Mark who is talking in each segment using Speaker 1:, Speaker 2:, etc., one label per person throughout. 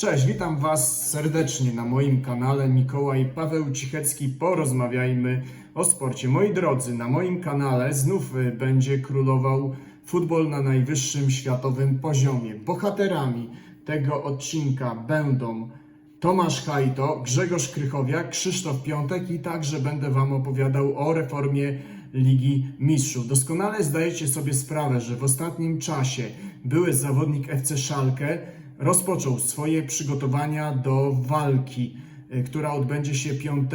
Speaker 1: Cześć, witam Was serdecznie na moim kanale Mikołaj Paweł Cichecki. Porozmawiajmy o sporcie. Moi drodzy, na moim kanale znów y, będzie królował futbol na najwyższym światowym poziomie. Bohaterami tego odcinka będą Tomasz Hajto, Grzegorz Krychowiak, Krzysztof Piątek i także będę Wam opowiadał o reformie Ligi Mistrzów. Doskonale zdajecie sobie sprawę, że w ostatnim czasie były zawodnik FC Szalkę rozpoczął swoje przygotowania do walki, y, która odbędzie się 5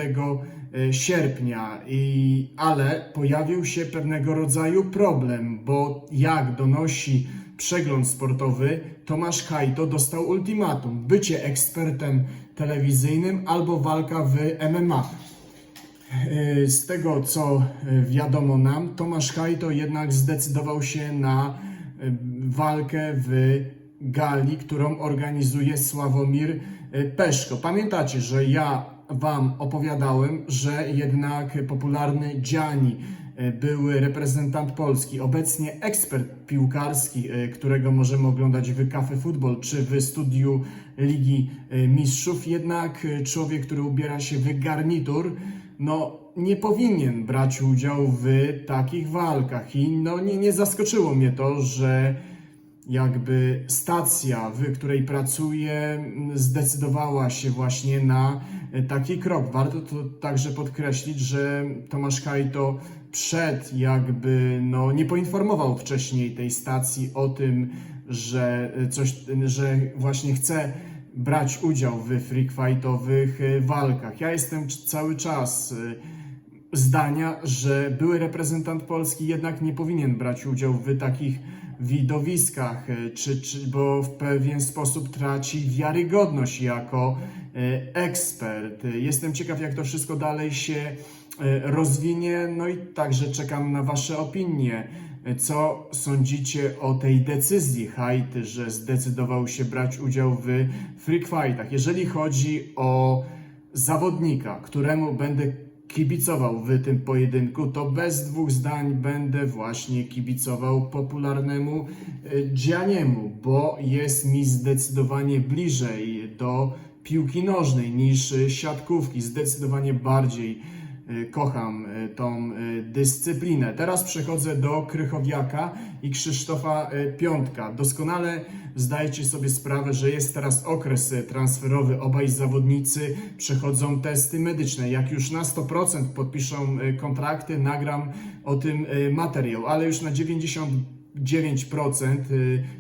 Speaker 1: y, sierpnia, I, ale pojawił się pewnego rodzaju problem, bo jak donosi przegląd sportowy, Tomasz Hajto dostał ultimatum: bycie ekspertem telewizyjnym albo walka w MMA. Y, Z tego co y, wiadomo nam, Tomasz Hajto jednak zdecydował się na y, walkę w gali, którą organizuje Sławomir Peszko. Pamiętacie, że ja Wam opowiadałem, że jednak popularny y, były reprezentant Polski, obecnie ekspert piłkarski, y, którego możemy oglądać w Cafe Football czy w studiu Ligi y, Mistrzów, jednak człowiek, który ubiera się w garnitur, no nie powinien brać udziału w takich walkach i no nie, nie zaskoczyło mnie to, że jakby stacja, w której pracuję, zdecydowała się właśnie na e, taki krok. Warto to także podkreślić, że Tomasz Hajto przed jakby, no nie poinformował wcześniej tej stacji o tym, że e, coś, że właśnie chce brać udział w freak fightowych e, walkach. Ja jestem cały czas e, zdania, że były reprezentant Polski jednak nie powinien brać udziału w takich widowiskach, czy, czy, bo w pewien sposób traci wiarygodność jako ekspert. Jestem ciekaw, jak to wszystko dalej się rozwinie, no i także czekam na Wasze opinie. Co sądzicie o tej decyzji Hajty, że zdecydował się brać udział w freak fightach? Jeżeli chodzi o zawodnika, któremu będę kibicował w tym pojedynku, to bez dwóch zdań będę właśnie kibicował popularnemu e, Gianniemu, bo jest mi zdecydowanie bliżej do piłki nożnej niż siatkówki. Zdecydowanie bardziej kocham e, tą e, dyscyplinę. Teraz przechodzę do Krychowiaka i Krzysztofa Piątka. Doskonale zdajecie sobie sprawę, że jest teraz okres transferowy. Obaj zawodnicy przechodzą testy medyczne. Jak już na 100% podpiszą kontrakty, nagram o tym materiał, ale już na 99% e,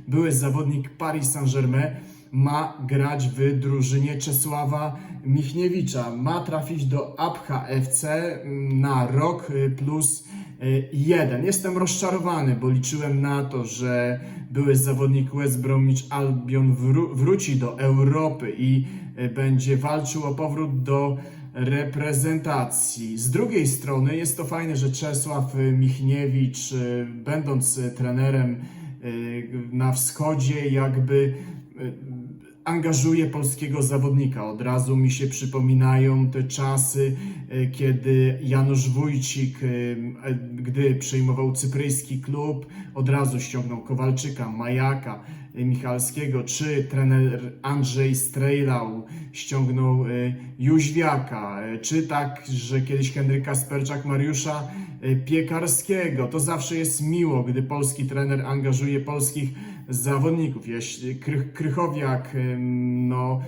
Speaker 1: były zawodnik Paris Saint-Germain ma grać w drużynie Czesława Michniewicza. Ma trafić do Abcha FC mm, na rok y, plus y, jeden. Jestem rozczarowany, bo liczyłem na to, że były zawodnik West Bromwich Albion wró- wróci do Europy i y, będzie walczył o powrót do reprezentacji. Z drugiej strony jest to fajne, że Czesław Michniewicz, będąc trenerem na wschodzie, jakby angażuje polskiego zawodnika. Od razu mi się przypominają te czasy, e, kiedy Janusz Wójcik, e, gdy przejmował cypryjski klub, od razu ściągnął Kowalczyka, Majaka, Michalskiego, czy trener Andrzej Strejlał ściągnął Jóźwiaka, czy tak, że kiedyś Henryk Kasperczak Mariusza Piekarskiego. To zawsze jest miło, gdy polski trener angażuje polskich zawodników. Jeśli Kry, Krychowiak no,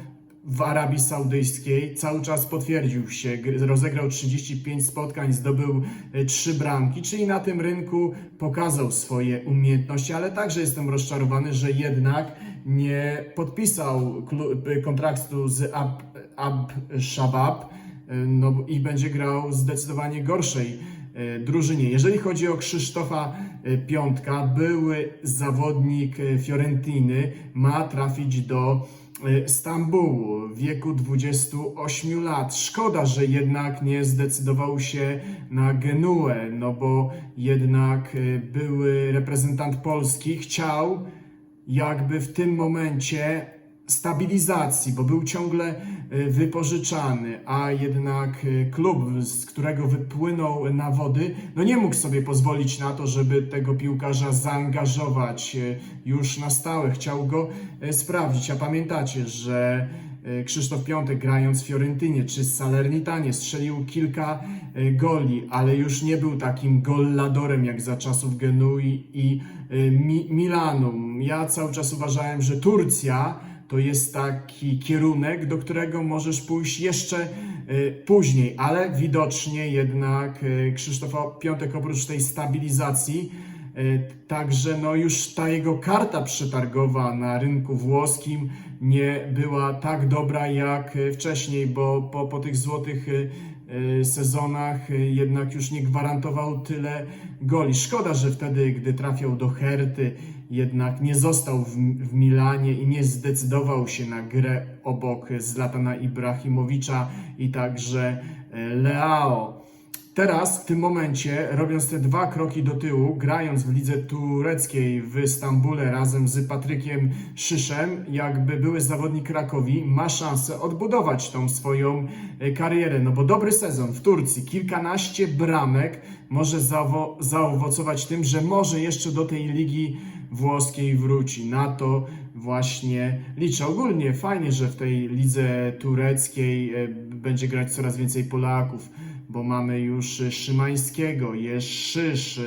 Speaker 1: w Arabii Saudyjskiej cały czas potwierdził się, rozegrał 35 spotkań, zdobył 3 bramki, czyli na tym rynku pokazał swoje umiejętności, ale także jestem rozczarowany, że jednak nie podpisał klu- kontraktu z Ab, Ab Shabab y, no, i będzie grał zdecydowanie gorszej e, drużynie. Jeżeli chodzi o Krzysztofa e, Piątka, były zawodnik e, Fiorentiny, ma trafić do e, Stambułu w wieku 28 lat. Szkoda, że jednak nie zdecydował się na Genuę, no bo jednak e, były reprezentant Polski chciał jakby w tym momencie stabilizacji, bo był ciągle y, wypożyczany, a jednak y, klub, z którego wypłynął na wody, no nie mógł sobie pozwolić na to, żeby tego piłkarza zaangażować y, już na stałe. Chciał go sprawdzić. A pamiętacie, że Krzysztof Piątek grając w Fiorentynie czy Salernitanie strzelił kilka goli, ale już nie był takim golladorem jak za czasów Genui i Mi Milanu. Ja cały czas uważałem, że Turcja to jest taki kierunek, do którego możesz pójść jeszcze y, później, ale widocznie jednak y, Krzysztof Piątek oprócz tej stabilizacji y, Także no już ta jego karta przetargowa na rynku włoskim nie była tak dobra jak wcześniej, bo po, po tych złotych sezonach jednak już nie gwarantował tyle goli. Szkoda, że wtedy, gdy trafiał do Herty, jednak nie został w, w Milanie i nie zdecydował się na grę obok Zlatana Ibrahimowicza i także y, Leao. Teraz, w tym momencie, robiąc te dwa kroki do tyłu, grając w lidze tureckiej w Stambule razem z Patrykiem Szyszem, jakby były zawodnik Krakowi, ma szansę odbudować tą swoją e, karierę. No bo dobry sezon w Turcji, kilkanaście bramek może zaowocować tym, że może jeszcze do tej ligi włoskiej wróci. Na to właśnie liczę. Ogólnie fajnie, że w tej lidze tureckiej e, będzie grać coraz więcej Polaków bo mamy już Szymańskiego, jest Szysz,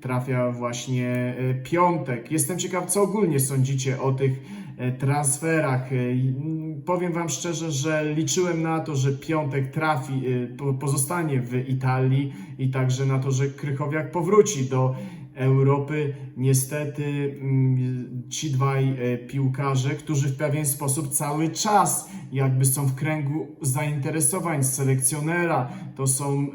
Speaker 1: trafia właśnie e, Piątek. Jestem ciekaw, co ogólnie sądzicie o tych e, transferach. Mm, Powiem Wam szczerze, że liczyłem na to, że Piątek trafi, po- pozostanie w Italii i także na to, że Krychowiak powróci do Europy. Niestety mm, ci dwaj e, piłkarze, którzy w pewien sposób cały czas jakby są w kręgu zainteresowań selekcjonera, to są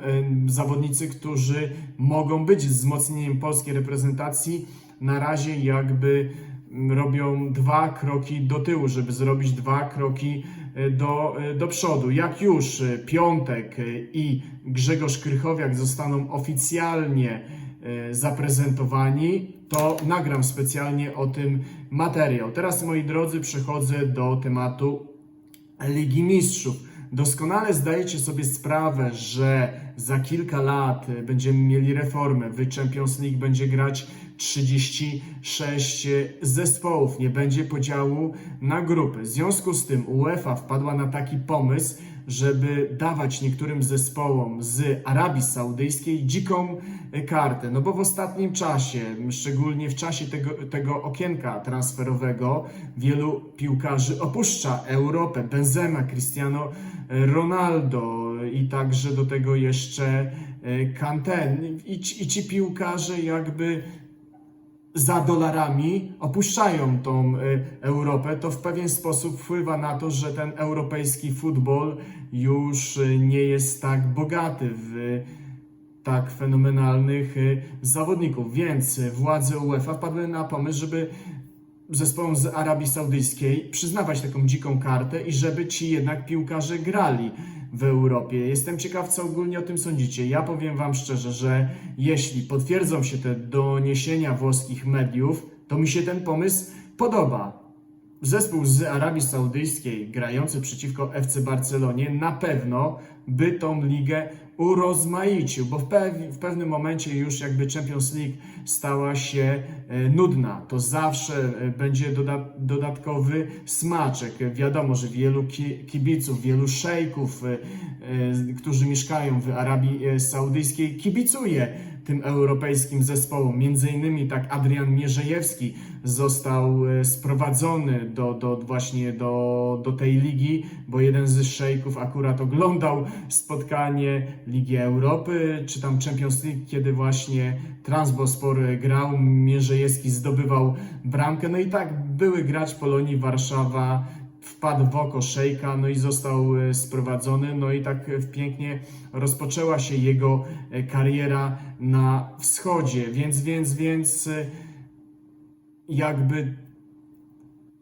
Speaker 1: zawodnicy, którzy mogą być wzmocnieniem polskiej reprezentacji. Na razie jakby mm, robią dwa kroki do tyłu, żeby zrobić dwa kroki e, do, e, do przodu. Jak już Piątek i Grzegorz Krychowiak zostaną oficjalnie zaprezentowani, to nagram specjalnie o tym materiał. Teraz, moi drodzy, przechodzę do tematu Ligi Mistrzów. Doskonale zdajecie sobie sprawę, że za kilka lat e, będziemy mieli reformę. W Champions League będzie grać 36 zespołów, nie będzie podziału na grupy. W związku z tym UEFA wpadła na taki pomysł, żeby dawać niektórym zespołom z Arabii Saudyjskiej dziką kartę. No bo w ostatnim czasie, szczególnie w czasie tego, tego okienka transferowego, wielu piłkarzy opuszcza Europę. Benzema, Cristiano Ronaldo i także do tego jeszcze e, Kanté. I, I ci piłkarze jakby za dolarami opuszczają tą y, Europę, to w pewien sposób wpływa na to, że ten europejski futbol już y, nie jest tak bogaty w y, tak fenomenalnych zawodników. Więc władze UEFA wpadły na pomysł, żeby zespołom z Arabii Saudyjskiej przyznawać taką dziką kartę i żeby ci jednak piłkarze grali w Europie. Jestem ciekaw, co ogólnie o tym sądzicie. Ja powiem Wam szczerze, że jeśli potwierdzą się te doniesienia włoskich mediów, to mi się ten pomysł podoba. Zespół z Arabii Saudyjskiej grający przeciwko FC Barcelonie na pewno by tą ligę urozmaicił, bo w, pew- w pewnym momencie już jakby Champions League stała się e, nudna. To zawsze e, będzie doda- dodatkowy smaczek. Wiadomo, że wielu ki- kibiców, wielu szejków, e, e, którzy mieszkają w Arabii Saudyjskiej, kibicuje tym europejskim zespołom. Między innymi tak Adrian Mierzejewski został e, sprowadzony do, do właśnie do, do tej ligi, bo jeden z szejków akurat oglądał spotkanie Ligi Europy, czy tam Champions League, kiedy właśnie Transbospor grał, Mierzejewski zdobywał bramkę, no i tak były grać Polonii Warszawa wpadł w oko szejka, no i został e, sprowadzony, no i tak e, pięknie rozpoczęła się jego e, kariera na wschodzie, więc, więc, więc jakby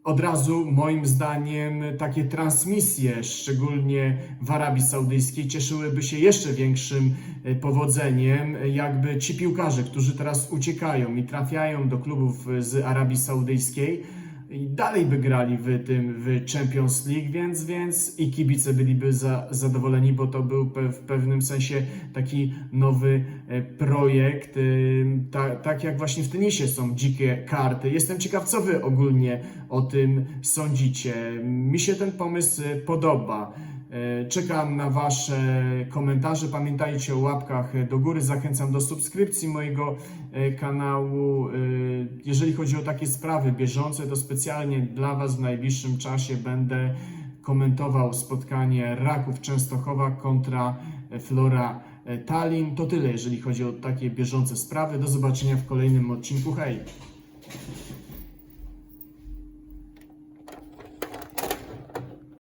Speaker 1: od razu moim zdaniem takie transmisje, szczególnie w Arabii Saudyjskiej, cieszyłyby się jeszcze większym powodzeniem. Jakby ci piłkarze, którzy teraz uciekają i trafiają do klubów z Arabii Saudyjskiej, i dalej by grali w tym w Champions League, więc, więc i kibice byliby za, zadowoleni, bo to był pe, w pewnym sensie taki nowy e, projekt, ta, tak jak właśnie w tenisie są dzikie karty. Jestem ciekaw, co wy ogólnie o tym sądzicie. Mi się ten pomysł e, podoba. E, Czekam na Wasze komentarze. Pamiętajcie o łapkach do góry. Zachęcam do subskrypcji mojego e, kanału. E, Jeżeli chodzi o takie sprawy bieżące, to specjalnie dla Was w najbliższym czasie będę komentował spotkanie Raków Częstochowa kontra Flora Tallinn. To tyle, jeżeli chodzi o takie bieżące sprawy. Do zobaczenia w kolejnym odcinku. Hej!